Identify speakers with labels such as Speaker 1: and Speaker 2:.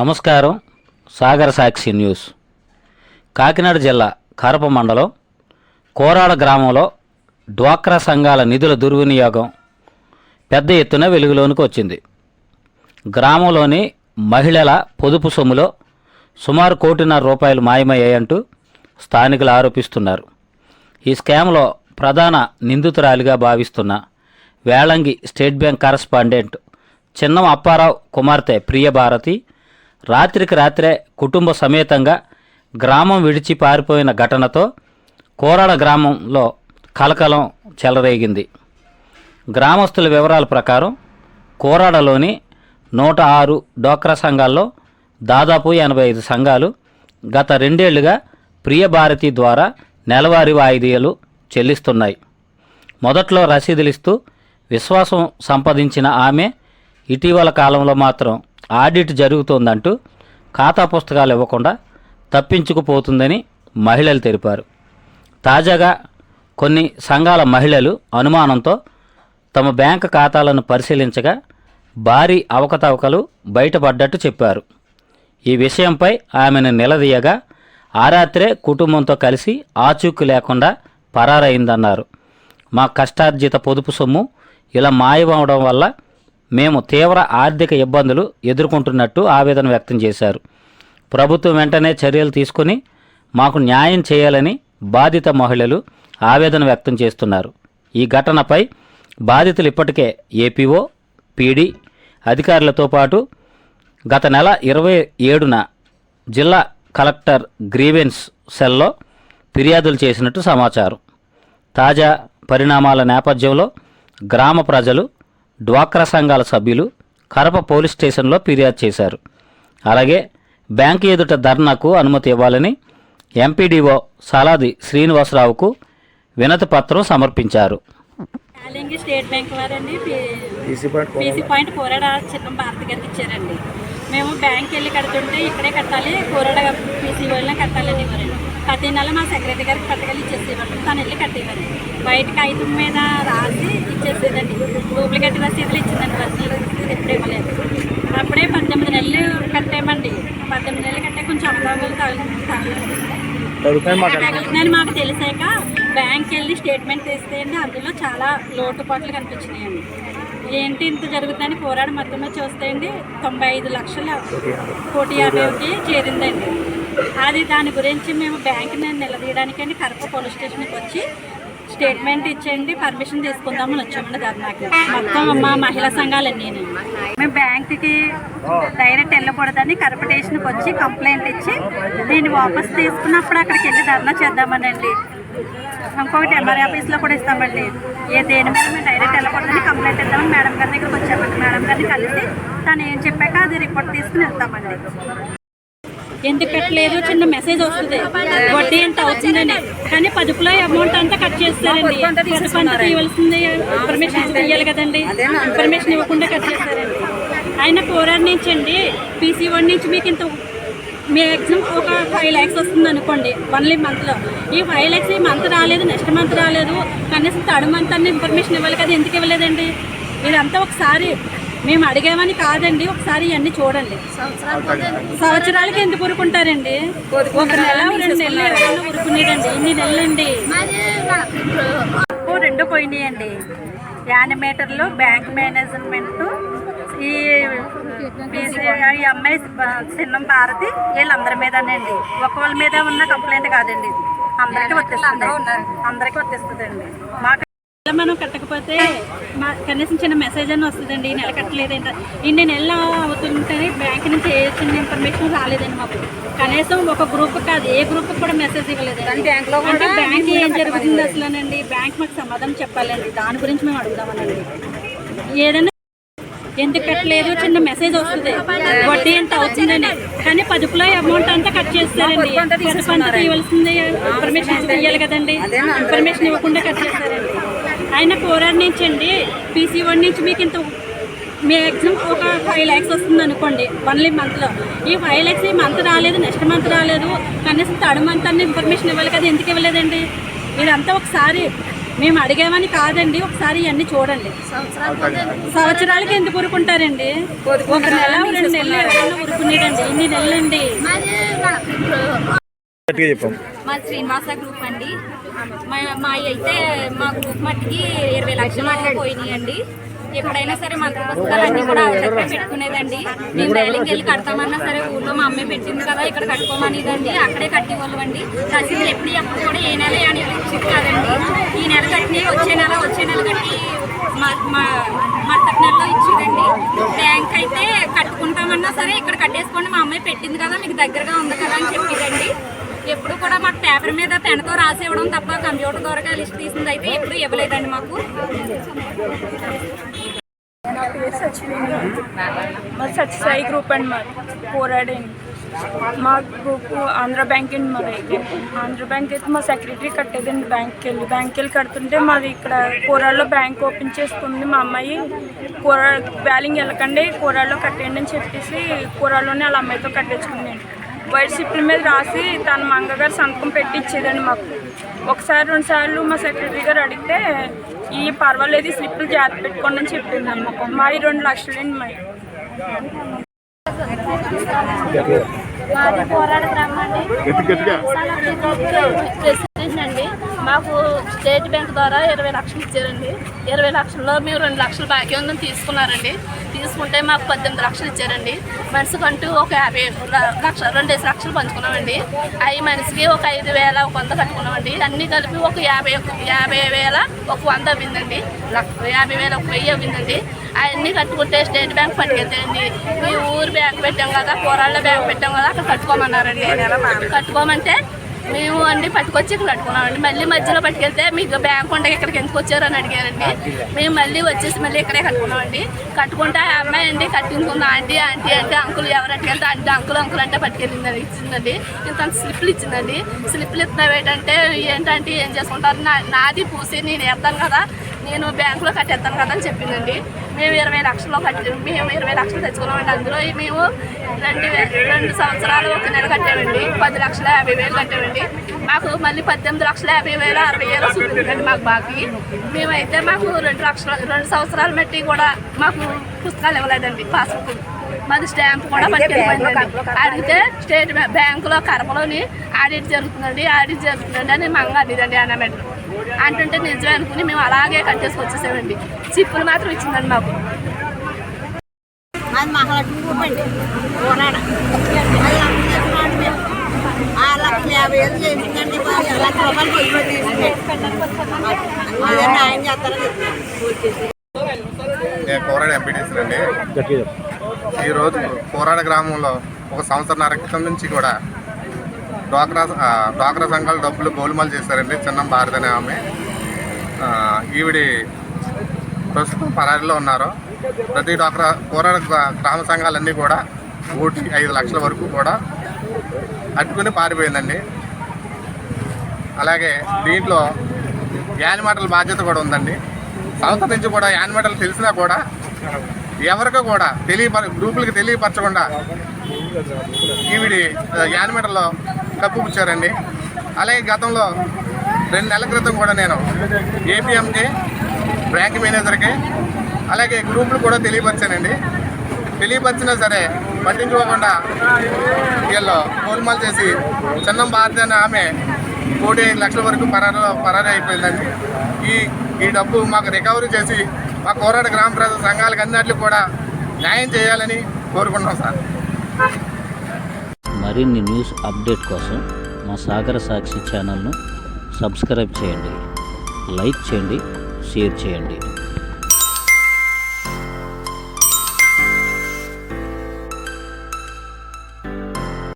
Speaker 1: నమస్కారం సాగర సాక్షి న్యూస్. కాకినాడ జిల్లా కరప మండలం కోరాడ గ్రామంలో డ్వాక్రా సంఘాల నిధుల దుర్వినియోగం పెద్ద ఎత్తున వెలుగులోనికి వచ్చింది. గ్రామంలోని మహిళల పొదుపు సొమ్ములో సుమారు కోటిన్నర రూపాయలు మాయమయ్యాయంటూ స్థానికులు ఆరోపిస్తున్నారు. ఈ స్కామ్లో ప్రధాన నిందితురాలిగా భావిస్తున్న Velangi State Bank correspondent Chinnam Apparao కుమార్తె ప్రియభారతి రాత్రికి రాత్రే కుటుంబ సమేతంగా గ్రామం విడిచి పారిపోయిన ఘటనతో కోరాడ గ్రామంలో కలకలం చెలరేగింది. గ్రామస్తుల వివరాల ప్రకారం కోరాడలోని నూట ఆరు డోక్రా సంఘాల్లో దాదాపు ఎనభై ఐదు సంఘాలు గత రెండేళ్ళుగా ప్రియభారతి ద్వారా నెలవారీ వాయిదీలు చెల్లిస్తున్నాయి. మొదట్లో రసీదులు ఇస్తూ విశ్వాసం సంపాదించిన ఆమె ఇటీవల కాలంలో మాత్రం ఆడిట్ జరుగుతోందంటూ ఖాతా పుస్తకాలు ఇవ్వకుండా తప్పించుకుపోతుందని మహిళలు తెలిపారు. తాజాగా కొన్ని సంఘాల మహిళలు అనుమానంతో తమ బ్యాంకు ఖాతాలను పరిశీలించగా భారీ అవకతవకలు బయటపడ్డట్టు చెప్పారు. ఈ విషయంపై ఆమెను నిలదీయగా ఆ రాత్రే కుటుంబంతో కలిసి ఆచూకీ లేకుండా పరారైందన్నారు. మా కష్టార్జిత పొదుపు సొమ్ము ఇలా మాయమవడం వల్ల మేము తీవ్ర ఆర్థిక ఇబ్బందులు ఎదుర్కొంటున్నట్టు ఆవేదన వ్యక్తం చేశారు. ప్రభుత్వం వెంటనే చర్యలు తీసుకుని మాకు న్యాయం చేయాలని బాధిత మహిళలు ఆవేదన వ్యక్తం చేస్తున్నారు. ఈ ఘటనపై బాధితులు ఇప్పటికే ఏపీఓ పీడీ అధికారులతో పాటు గత నెల ఇరవై ఏడున జిల్లా కలెక్టర్ గ్రీవెన్స్ సెల్లో ఫిర్యాదులు చేసినట్టు సమాచారం. తాజా పరిణామాల నేపథ్యంలో గ్రామ ప్రజలు డ్వాక్రా సంఘాల సభ్యులు కరప పోలీస్ స్టేషన్లో ఫిర్యాదు చేశారు. అలాగే బ్యాంకు ఎదుట ధర్నాకు అనుమతి ఇవ్వాలని ఎంపీడీఓ సలాది శ్రీనివాసరావుకు వినతి పత్రం సమర్పించారు.
Speaker 2: స్టేట్ బ్యాంక్ వారండి. పీసీ పాయింట్ కోరాడ చిన్న భారతి గారికి ఇచ్చారండి. మేము బ్యాంక్ వెళ్ళి కడుతుంటే ఇక్కడే కట్టాలి కోరాడ పీసీ వాళ్ళని కట్టాలని ఇవ్వరండి ప్రతి నెల మా సెక్రటరీ గారికి పట్టుకెళ్ళి ఇచ్చేసేవాళ్ళు. తను వెళ్ళి కట్టేవారు. బయట కాగితం మీద రాసి ఇచ్చేసేదండి. డూప్లికేట్ రసీదులు ఇచ్చిందండి రసీదులు ఎప్పుడు ఇవ్వలేదు. అప్పుడే పద్దెనిమిది నెలలు కట్టామండి. పద్దెనిమిది నెలలు కట్టే కొంచెం
Speaker 3: మాట
Speaker 2: తగులుతుందని మాకు తెలిసాక బ్యాంక్ వెళ్ళి స్టేట్మెంట్ తీస్తే అండి అందులో చాలా లోటుపాట్లు కనిపించినాయండి. ఏంటి ఇంత జరుగుతుందని పోరాడి మొత్తంలో చూస్తే అండి తొంభై ఐదు లక్షల కోటి యాభైకి చేరిందండి. అది దాని గురించి మేము బ్యాంక్ని నిలదీయడానికండి కరప పోలీస్ స్టేషన్కి వచ్చి స్టేట్మెంట్ ఇచ్చేయండి పర్మిషన్ తీసుకుందామని వచ్చామండి ధర్నాకి. మొత్తం మా మహిళా సంఘాలన్నీ. మేము బ్యాంక్కి డైరెక్ట్ వెళ్ళకూడదని కరప స్టేషన్కి వచ్చి కంప్లైంట్ ఇచ్చి దీన్ని వాపస్ తీసుకున్నప్పుడు అక్కడికి వెళ్ళి ధర్నా చేద్దామనండి. ఇంకొకటి ఎంఆర్ఐ ఆఫీస్లో కూడా ఇస్తామండి. ఏ దేని మీద మేము డైరెక్ట్ వెళ్ళకూడదని కంప్లైంట్ ఇద్దామని మేడం గారి దగ్గరికి వచ్చామండి. మేడం గారిని కలిసి తను ఏం చెప్పాక అది రిపోర్ట్ తీసుకుని వెళ్తామండి. ఎందుకు కట్టలేదు చిన్న మెసేజ్ వస్తుంది. వడ్డీ ఎంత అవుతుందని. కానీ పదుపులో అమౌంట్ అంతా కట్ చేస్తారండి. పొదుపు అంతా తీయవలసింది ఇన్ఫర్మేషన్ ఇవ్వాలి కదండి. ఇన్ఫర్మేషన్ ఇవ్వకుండా కట్ చేస్తారండి. ఆయన పోరాడి నుంచి అండి పీసీ వన్ నుంచి మీకు ఇంత మీ ఎగ్జామ్ ఒక ఫైవ్ ల్యాక్స్ వస్తుంది అనుకోండి వన్లీ మంత్లో ఈ ఫైవ్ ల్యాక్స్ ఈ మంత్ రాలేదు నెక్స్ట్ మంత్ రాలేదు కనీసం థర్డ్ మంత్ అన్న ఇన్ఫర్మేషన్ ఇవ్వాలి కదా ఎందుకు ఇవ్వలేదండి? ఇదంతా ఒకసారి మేము అడిగామని కాదండి ఒకసారి ఇవన్నీ చూడండి. సంవత్సరాలకి ఎందుకు ఊరుకుంటారండి ఒక నెల రెండు నెలలు ఎవరైనా ఊరుకునేదండి ఇన్ని నెలలండి? ఓ రెండు పోయినాయండి. యానిమేటర్లు బ్యాంక్ మేనేజ్మెంట్ ఈ అమ్మాయి చిన్నం భారతి వీళ్ళందరి మీదనండి ఒకళ్ళ మీద ఉన్న కంప్లైంట్ కాదండి ఇది. అందరికీ వర్తిస్తుంది అందరికీ వర్తిస్తుందండి మాకు మనం కట్టకపోతే మా కనీసం చిన్న మెసేజ్ అని వస్తుందండి. ఈ నెల కట్టలేదంట. ఇన్ని నెలలు అవుతుంటే బ్యాంక్ నుంచి ఏ చిన్న ఇన్ఫర్మేషన్ రాలేదండి మాకు. కనీసం ఒక గ్రూప్ కాదు ఏ గ్రూప్ కూడా మెసేజ్ ఇవ్వలేదు అంటే బ్యాంక్ ఏం జరుగుతుంది అసలునండి? బ్యాంక్ మాకు సమాధానం చెప్పాలండి. దాని గురించి మేము అడుగుదామనండి. ఏదైనా ఎందుకు కట్టలేదు చిన్న మెసేజ్ వస్తుంది. వడ్డీ ఎంత అవుతుందని. కానీ పదుపులో అమౌంట్ అంతా కట్ చేస్తారండి. పదుపు అంతా తీయవలసింది. ఇన్ఫర్మేషన్ ఇవ్వాలి కదండి. ఇన్ఫర్మేషన్ ఇవ్వకుండా కట్ చేస్తారండి. ఆయన పోరాడి నుంచి అండి. పీసీ వన్ నుంచి మీకు ఇంత మీ ఎగ్జామ్ ఒక ఫైవ్ ల్యాక్స్ వస్తుంది అనుకోండి వన్లీ మంత్లో ఈ ఫైవ్ ల్యాక్స్ ఈ మంత్ రాలేదు నెక్స్ట్ మంత్ రాలేదు. కనీసం థర్డ్ మంత్ అన్న ఇన్ఫర్మేషన్ ఇవ్వాలి కదా ఎందుకు ఇవ్వలేదండి? ఇదంతా ఒకసారి మేము అడిగామని కాదండి ఒకసారి ఇవన్నీ చూడండి. సంవత్సరాలకి ఎందుకు ఊరుకుంటారండి? ఒక నెల రెండు నెలలు ఊరుకునేదండి. ఇన్ని నెలలండి.
Speaker 4: మా శ్రీనివాస గ్రూప్ అండి. మా అయితే మా గ్రూప్ మట్టికి ఇరవై లక్షలు పోయినాయండి. ఎప్పుడైనా సరే మంత్ర పుస్తకాలన్నీ కూడా ఆవిడ దగ్గర పెట్టుకునేదండి. మేము రైలింగ్ వెళ్ళి కడతామన్నా సరే ఊళ్ళో మా అమ్మాయి పెట్టింది కదా ఇక్కడ కట్టుకోమనేదండి. అక్కడే కట్టేవాళ్ళం అండి రసీదులు ఎప్పుడు ఎప్పుడు కూడా ఏ నెల అని కాదండి. నెల కట్టి వచ్చే నెల వచ్చే నెల కట్టి మా మా మరుసటి నెలలో ఇచ్చిందండి బ్యాంక్ అయితే కట్టుకుంటామన్నా సరే ఇక్కడ కట్టేసుకోండి మా అమ్మాయి పెట్టింది కదా మీకు దగ్గరగా ఉంది కదా అని చెప్పేదండి ఎప్పుడు కూడా మాకు పేపర్ మీద పెన్తో రాసి ఇవ్వడం తప్ప కంప్యూటర్ ద్వారా లిస్ట్ తీసింది అయితే ఎప్పుడు ఇవ్వలేదండి మాకు.
Speaker 5: నా సాయి గ్రూప్ అండి మరి పోరాడండి మాకు ఆంధ్ర బ్యాంక్ అండి మా అయితే ఆంధ్ర బ్యాంక్ అయితే మా సెక్రటరీ కట్టేదండి బ్యాంక్కి వెళ్ళి. బ్యాంక్కి వెళ్ళి కడుతుంటే మాది ఇక్కడ కూరాల్లో బ్యాంక్ ఓపెన్ చేసుకుంది మా అమ్మాయి. కూర బ్యాలింగ్ వెళ్ళకండి కూరాల్లో కట్టేయండి అని చెప్పేసి కూరాల్లోనే వాళ్ళ అమ్మాయితో కట్టించుకుంది వైట్ సిప్ల మీద రాసి తన మంగగారు సంతకం పెట్టి ఇచ్చేదండి మాకు. ఒకసారి రెండుసార్లు మా సెక్రటరీ గారు అడిగితే ఈ పర్వాలేదు ఈ స్లిప్పులు జాగ్రత్త పెట్టుకోండి అని మా ఈ రెండు లక్షలండి మా
Speaker 4: మాది పోరాడ అండి మాకు స్టేట్ బ్యాంక్ ద్వారా ఇరవై లక్షలు ఇచ్చారండి. ఇరవై లక్షల్లో మేము రెండు లక్షలు బాకీ ఉందని తీసుకున్నారండి. తీసుకుంటే మాకు పద్దెనిమిది లక్షలు ఇచ్చారండి. మనిషికంటూ ఒక యాభై లక్ష రెండేసి లక్షలు పంచుకున్నామండి. అవి మనిషికి ఒక ఐదు వేల ఒక వంద కట్టుకున్నామండి. అన్నీ కలిపి ఒక యాభై యాభై వేల ఒక వంద అవ్విందండి. యాభై వేల ఒక వెయ్యి అవ్విందండి. అవన్నీ కట్టుకుంటే స్టేట్ బ్యాంక్ పట్టుకెళ్తాయండి మీ ఊరు బ్యాంక్ పెట్టాం కదా కూరాళ్ళ బ్యాంక్ పెట్టాం కదా అక్కడ కట్టుకోమన్నారండి. కట్టుకోమంటే మేము అండి పట్టుకొచ్చి ఇక్కడ కట్టుకున్నామండి మళ్ళీ మధ్యలో పట్టుకెళ్తే మీకు బ్యాంక్ ఉండగా ఇక్కడికి ఎందుకు వచ్చారు అని అడిగారండి. మేము మళ్ళీ వచ్చేసి మళ్ళీ ఇక్కడే కట్టుకున్నామండి. కట్టుకుంటే ఆ అమ్మాయి అండి కట్టించుకుంది ఆంటీ ఆంటీ అంటే అంకుల్ ఎవరు అట్టుకెళ్తే అంటే అంకుల్ అంకుల్ అంటే పట్టుకెళ్ళిందని ఇచ్చిందండి. ఇంత స్లిప్లు ఇచ్చిందండి. స్లిప్లు ఇస్తున్నావు ఏంటంటే ఏంటంటే ఏం చేసుకుంటారు? నా నాది పూసి నేను వేస్తాను కదా. నేను బ్యాంకులో కట్టేస్తాను కదా అని చెప్పిందండి. మేము ఇరవై లక్షల్లో కట్టి మేము ఇరవై లక్షలు తెచ్చుకున్నామండి. అందులో మేము రెండు రెండు సంవత్సరాలు ఒక నెల కట్టామండి. పది లక్షల యాభై వేలు కట్టామండి. మాకు మళ్ళీ పద్దెనిమిది లక్షల యాభై వేలు అరవై వేలు చూపించండి మాకు బాకీ. మేమైతే మాకు రెండు లక్షల రెండు సంవత్సరాలు బట్టి కూడా మాకు పుస్తకాలు ఇవ్వలేదండి పాస్బుక్. మాది స్టాంప్ కూడా పట్టుకెళ్ళిపోయిందండి. అడిగితే స్టేట్ బ్యా- బ్యాంకులో కడపలోని ఆడిట్ జరుగుతుందండి ఆడిట్ జరుగుతుందండి అని మంగ అడిదండి అన్నమాట అంటుంటే నిజమే అనుకుని మేము అలాగే కట్టేసుకు వచ్చేసామండి. చిప్పులు మాత్రం ఇచ్చిందండి మాకు.
Speaker 6: అది మహాలక్ష్మి గ్రూప్ అండి. యాభై చేసిందండి బాగా లక్ష రూపాయలు పొద్దున తీసుకుంటే. అదే న్యాయం చేస్తారని
Speaker 7: నేను కోరాడ ఎంపీటీసీ అండి ఈరోజు కోరాడ గ్రామంలో ఒక సంవత్సరన్నర క్రితం నుంచి కూడా డ్వాక్రా డ్వాక్రా సంఘాలు డబ్బులు గోలుమలు చేశారండి. చిన్న భారతి అనే ఆమె. ఈవిడి ప్రస్తుతం పరారీలో ఉన్నారు. ప్రతి డ్వాక్రా కోరాడ గ్రామ సంఘాలన్నీ కూడా ఓటి ఐదు లక్షల వరకు కూడా అట్టుకుని పారిపోయిందండి. అలాగే దీంట్లో యానిమేటల బాధ్యత కూడా ఉందండి. సంస్థ నుంచి కూడా యానిమేటలు తెలిసినా కూడా ఎవరికి కూడా తెలియపర గ్రూపులకి తెలియపరచకుండా ఈవిడి యానిమేటర్లో కప్పుపుచ్చారండి అలాగే గతంలో రెండు నెలల క్రితం కూడా నేను ఏపీఎంకి బ్యాంక్ మేనేజర్కి అలాగే గ్రూపులు కూడా తెలియపరిచానండి. తెలియపరిచినా సరే పట్టించుకోకుండా వీళ్ళు గోల్మాల్ చేసి చిన్నం భారతి అనే ఆమె కోటి ఐదు లక్షల వరకు పరారు పరారీ అయిపోయిందండి. ఈ ఈ డబ్బు మాకు రికవరీ చేసి మా కోరాడ గ్రామ ప్రజల సంఘాలకు అన్నింటికి కూడా న్యాయం చేయాలని కోరుకుంటున్నాం సార్.
Speaker 1: మరిన్ని న్యూస్ అప్డేట్ కోసం మా సాగర సాక్షి ఛానల్ను సబ్స్క్రైబ్ చేయండి. లైక్ చేయండి షేర్ చేయండి.